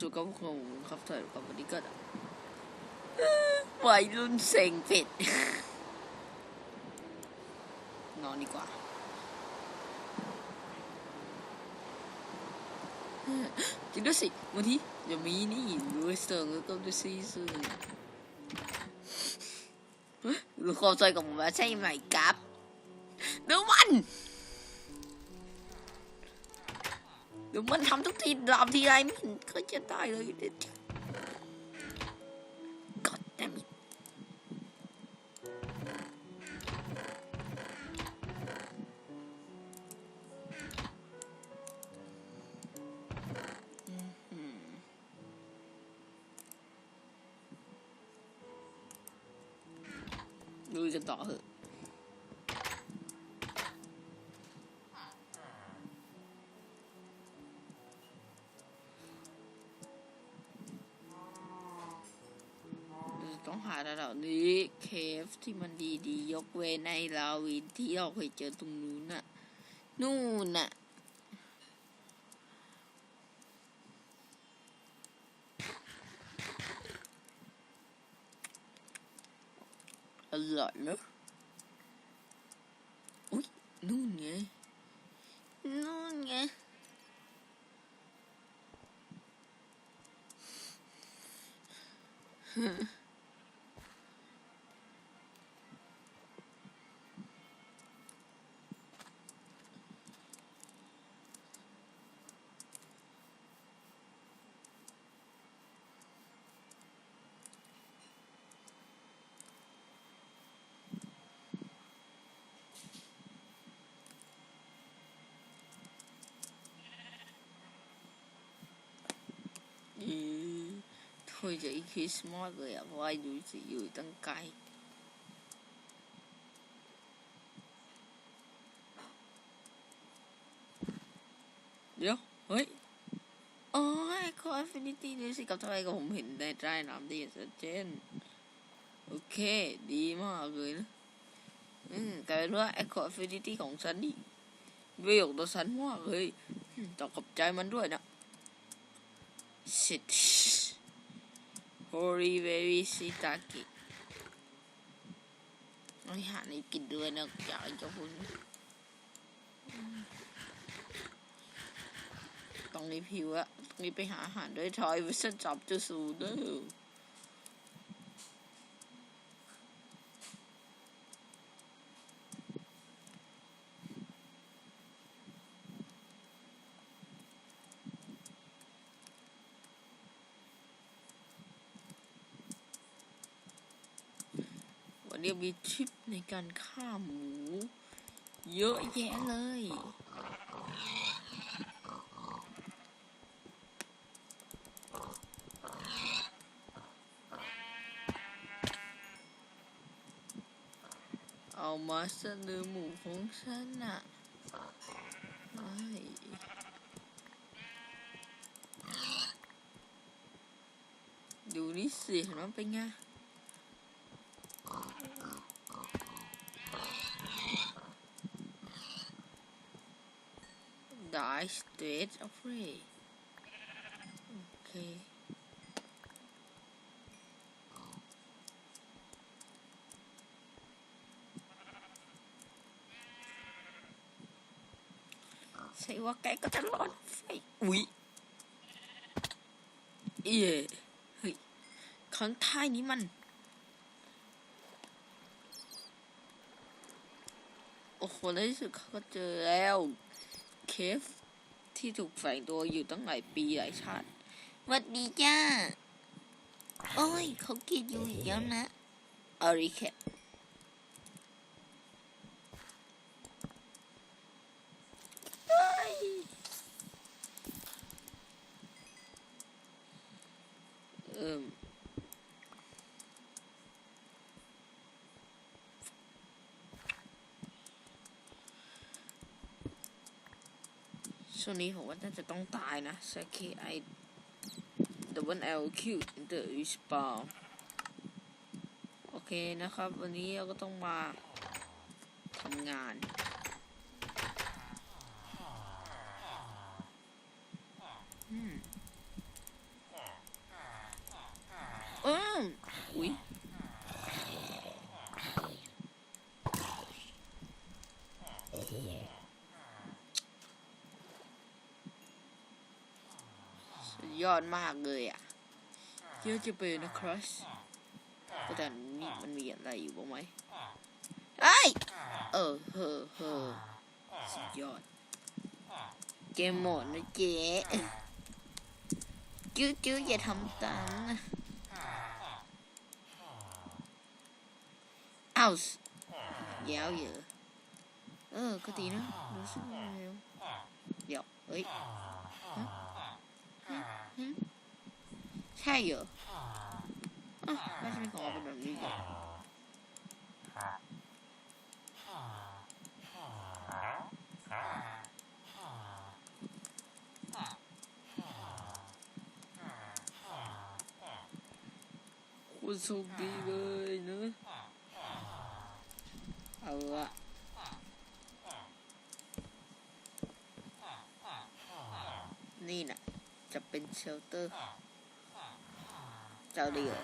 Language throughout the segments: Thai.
สุกับคงครับถ่ายกับวันนี้ก็วัยรุ่นเซ็งเป็ดนอนดีกว่า จริงด้วยสิวันที่อย่ามีนี่ดูเสิงก็ดูซีซึงรู้เข้าใจกับผมว่าใช่ไหมครับเดี๋ยวมัน เดี๋ยวมันทำทุกทีดามทีไรมันก็จะได้เลยเด็ดกดแต่มิดูกันต่อเหอะ ที่มันดีๆยกเว้นในลาวินที่เราเคยเจอตรงนู้นน่ะ นู่นน่ะ อร่อยเนอะอุ้ยนู่นไง นู่นไงอืม โถยจะอีคริสมาสเลยอะเพราะว่าดูสิอยู่ตั้งไกลเดี๋ยว เฮ้ยโอ้ยคอฟินิตี้นี่สิกับทำไมกับผมเห็นในใต้น้ำได้อย่างชัดเจน โอเค ดีมากเลยนะ อืมกลายเป็นว่าไอคอฟินิตี้ของฉันนี่ประโยคต่อฉันมากเลยต้องขอบใจมันด้วยนะ shit Hori baby shiitake ต้องหาในกินด้วยนะอยากจะพูดต้องรีบหิวอะต้องรีบไปหาอาหารด้วยทอยวิสันจับจะสูเด้อ วันนี้มีทริปในการฆ่าหมู เยอะแยะเลย เอามาเสนอหมูของฉันน่ะไม่ดูนี่สิเห็นมันเป็นไง state of free โอเค ใช่ว่าแกก็จะรอดไฟอุ๊ยเอ๊ะเฮ้ยข้างท้ายนี้มัน โอ้โหในที่สุดเขาก็เจอแล้วเคฟ ที่ถูกแฝงตัวอยู่ตั้งหลายปีหลายชาติวัดดีจ้า โอ้ย เขากิดอยู่อีกแล้วนะอาริแคปเฮ้ยเอิ่ม ช่วงนี้ผมว่าน่าจะต้องตายนะสเคไอ double L Q into respawn โอเคนะครับ วันนี้เราก็ต้องมาทำงาน อืม มอุ้ยสุด ยอดมากเลยอะเยอะจะเป็นนะครัชแต่นี่มันมีอะไรอยู่บ้างไหมไอ้ยเออเฮ้อเฮ้อสุดยอด เกมโหมดนะเจ๊จื้อจื้ออย่าทำตามนะอ้าวยาวเยอะเออ ก็ดีนะรู้สึกว่าเร็วเดี๋ยวเอ้ยฮะฮะฮะ ใช่เหรออะน่าจะเป็นของเป็นแบบนี้เหรอคุณโชคดีเลยเนอะเอาละนี่น่ะ จะเป็นเชลเตอร์เจ้าเดียว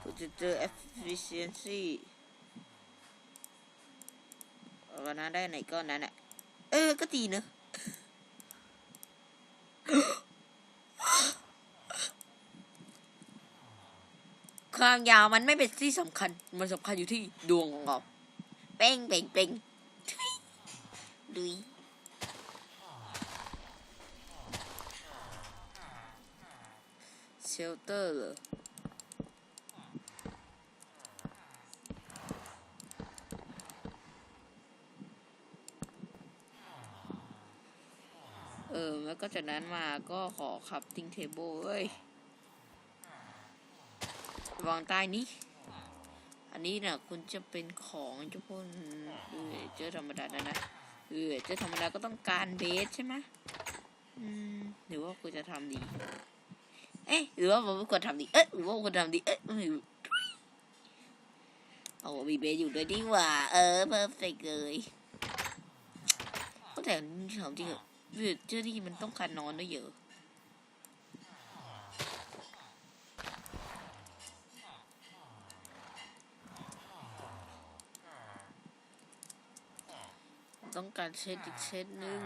คุณจะเจอ efficiency วันนั้นได้ไหนก้อนนั้นแหละเออ ก็ดีเนอะ ความยาวมันไม่เป็นที่สำคัญ มันสำคัญอยู่ที่ดวงของเราเป้งเป้งเป้งดุยเชลเตอร์เหรอเออ แล้วก็จากนั้นมาก็ขอขับทิ้งเทเบิลเอ้ย วางใต้นี้ อันนี้นะคุณจะเป็นของเจ้าพนเออเจอธรรมดานะนะเออเจอธรรมดาก็ต้องการเบสใช่ไหมอืมหรือว่าคุณจะทำดี เอ๊ะหรือว่าผมควรทำดี เอ๊ะหรือว่าควรทำดี เอ๊ะไม่รู้เอามีเบสอยู่ด้วยดีกว่า เออเพอร์เฟกเลยก็แต่ถามจริงเหรอเวทเจอรี่มันต้องการนอนด้วยเยอะ ต้องการเช็ดอีกเช็ดหนึ่ง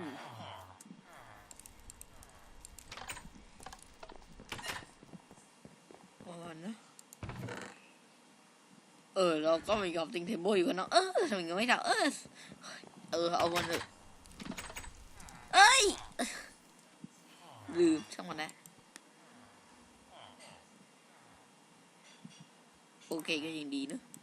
ประมาณนะ เออ เราก็มีกับติงเทเบิลอยู่กันเนาะ เออทำไมยังไม่ได้เออ เออ เอามันเถอะเอ้ย ลืมช่างมันนะโอเคก็ยังดีเนอะ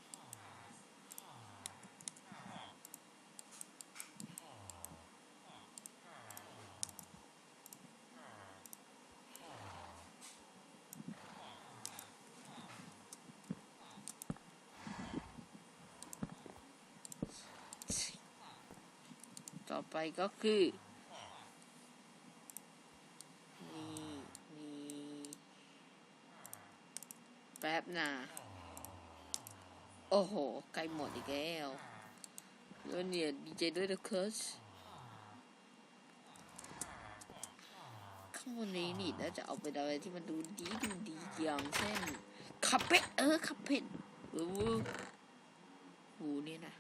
ก็คือนี่นี่แป๊บนะโอ้โหใกล้หมดอีกแล้วแล้วเนี่ยดีใจด้วยนะเคิร์ชข้างบนนี้นี่น่าจะเอาไปอะไรที่มันดูดีดูดีอย่างเช่นคัพเป็ดเออคัพเป็ดเออหูเนี่ยนะ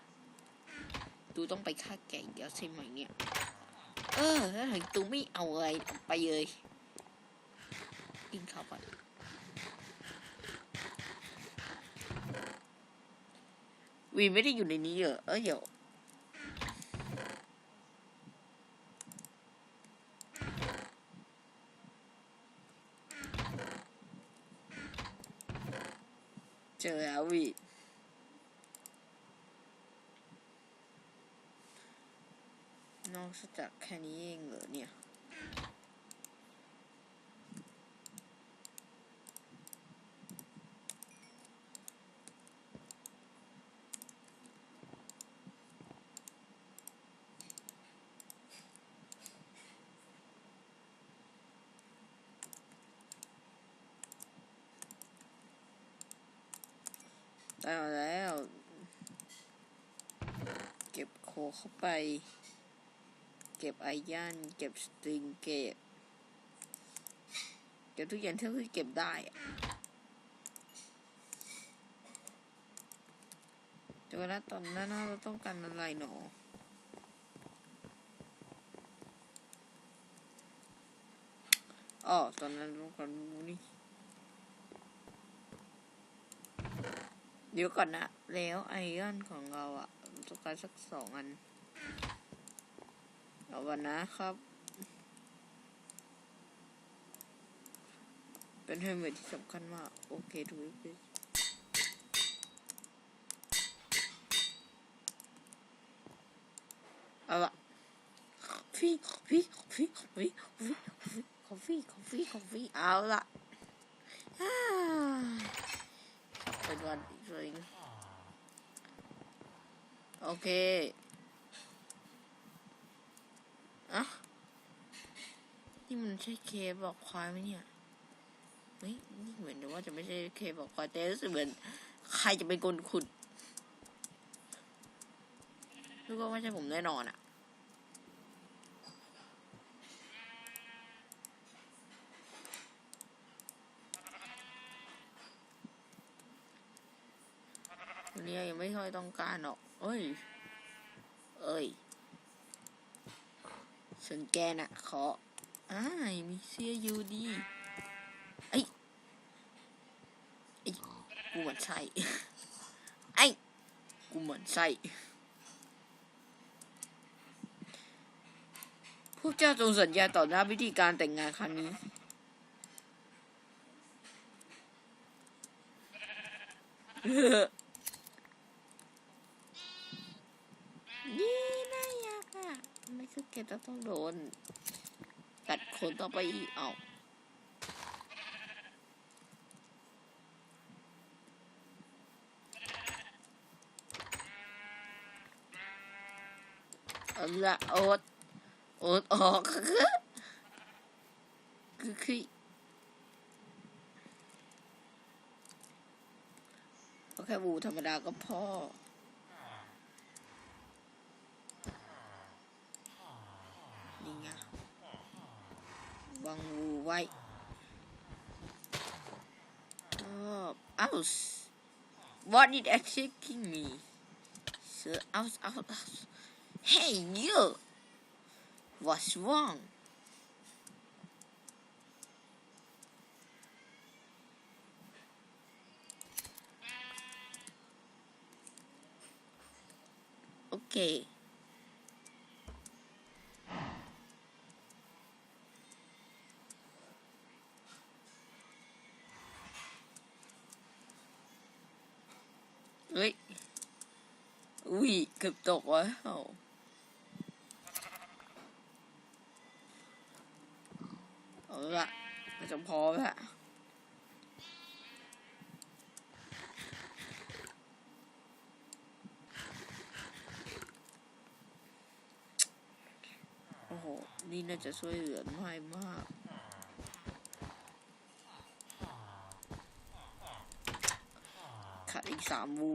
ตูต้องไปฆ่าแกะอีกแล้วใช่ไหมเนี่ย เออแล้วถึงตูไม่เอาอะไรไปเลยกินข้าวไปวีไม่ได้อยู่ในนี้เหรอเออเดี๋ยว เจอแล้ววี นอกจากแค่นี้เองเหรอเนี่ยได้มาแล้ว เก็บโคเข้าไป เก็บไอยันเก็บสตริงเก็บเก็บทุกอย่างเท่าที่เก็บได้อะแต่ว่าตอนนั้นเราต้องการอะไรหนออ๋อตอนนั้นต้องการนี่เดี๋ยวก่อนนะ แล้วไอออนของเราอะต้องการสักสองอัน เอาวันนะครับ เป็นเฮลเมทที่สำคัญมาก โอเคถูกไหมเอาละฟี่ฟี่ฟี่ฟี่ฟี่คอฟฟี่คอฟฟี่คอฟฟี่เอาละอ่าเป็นวันอีกเลยโอเค อะนี่มันใช่เคบอกควายไหมเนี่ยเฮ้ยนี่เหมือนว่าจะไม่ใช่เคบอกควายแต่รู้สึกเหมือนใครจะเป็นคนขุดรู้ว่าไม่ใช่ผมแน่นอนอะวันนี้ยังไม่ค่อยต้องการหรอก เอ้ย เอ้ย ส่วนแกน่ะ ขออ้ายมีเสื้อยูดีไอ้ไอ้กูเหมือนไส้ไอ้กูเหมือนไส้พวกเจ้าจงสัญญาต่อหน้าพิธีการแต่งงานครั้งนี้น่ายากอ่ คือแกจะต้องโดนกัดคนต่อไปอีกเอาเอาละโอ๊ตโอ๊ตออกคือคือคือเอาแค่บูธรรมดาก็พอ นี่ไง วางงูไว้อ้าวอ้าว what did attacking me so out out out hey you what's wrong okay เฮ้ยอุ้ยเกือบตกวะเอาเอาละมันจะพอไหมฮะโอ้โห นี่น่าจะช่วยเหลือง่มาก ขาดอีก สามวู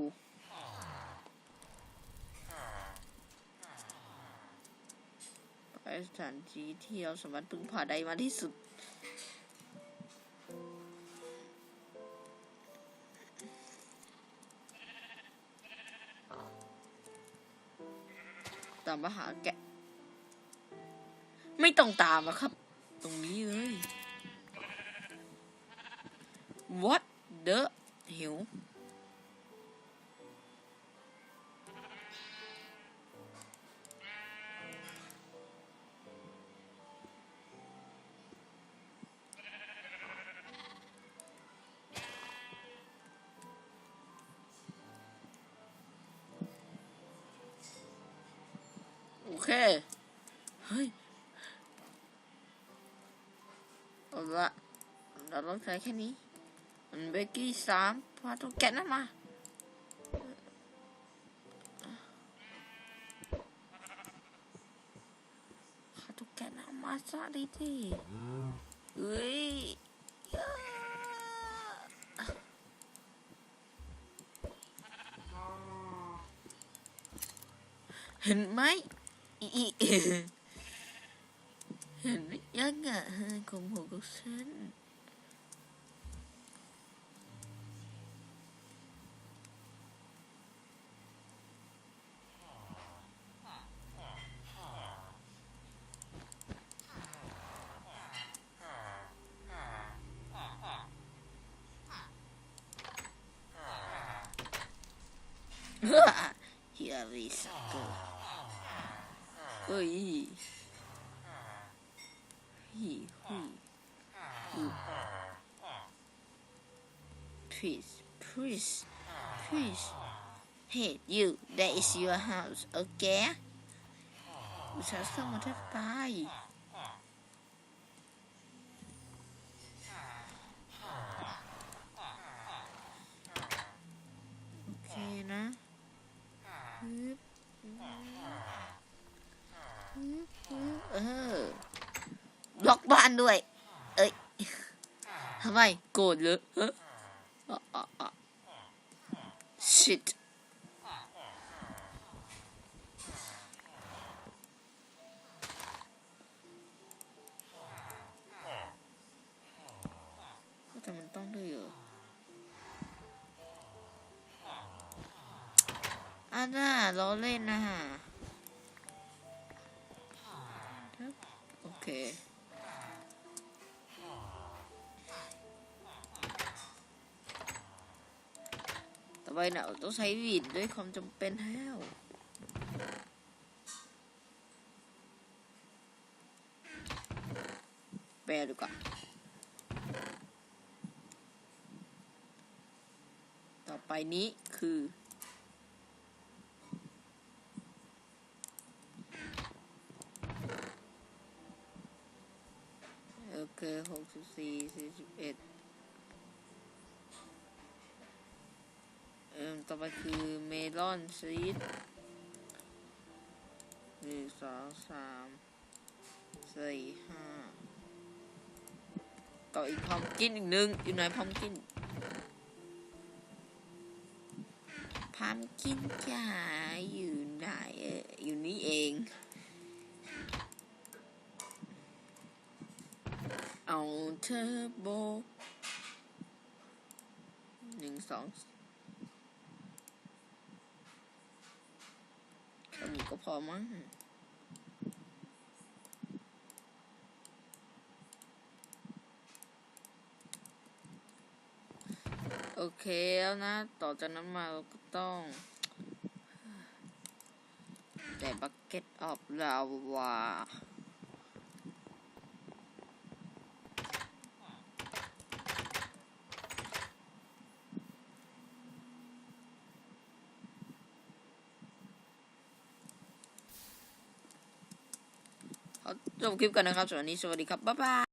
ไปสถานที่ที่เราสามารถพึ่งพาได้มากที่สุด ตามมาหาแกะ ไม่ต้องตามอะครับ ตรงนี้เลย What เค เฮ้ยเอาละเราต้องใช้แค่นี้ มันเบกกี้สามพาตัวแกะนั่นมา พาตัวแกะนั่นมาซะดีดีเฮ้ยเห็นไหม อีอีเห็นไหมยังอ่ะของหัวของฉันฮิอาริสเกอร์เอ้ยฮีฮีฮู please please please hey you that is your house okay อุตส่าห์เข้ามาแทบตาย โอเคนะฮึบฮึบฮึบ เออบล็อกบ้านด้วย เอ้ยทำไมโกรธเหรอฮะอะอะ shit แต่มันต้องด้วยเหรออันน่ะล้อเล่นนะฮะ เคต่อไปนะต้องใช้วีดด้วยความจำเป็นแล้วแปลดีกว่าต่อไปนี้คือเคหกสิบสี่สี่สิบเอ็ด เอ่ม ต่อไปคือเมลอนซีดหนึ่งสองสามสี่ห้าต่ออีกพอมกินอีกหนึ่งอยู่ไหนพอมกินพอมกินจ้าอยู่ไหนเอออยู่นี่เอง เอาเทอร์โบหนึ่งสอง อีกก็พอมั้งโอเคแล้วนะ ต่อจากนั้นมาเราก็ต้องแต่บักเก็ตออฟลาวา ขอ จบคลิปกันนะครับสวัสดีสวัสดีครับบ๊ายบาย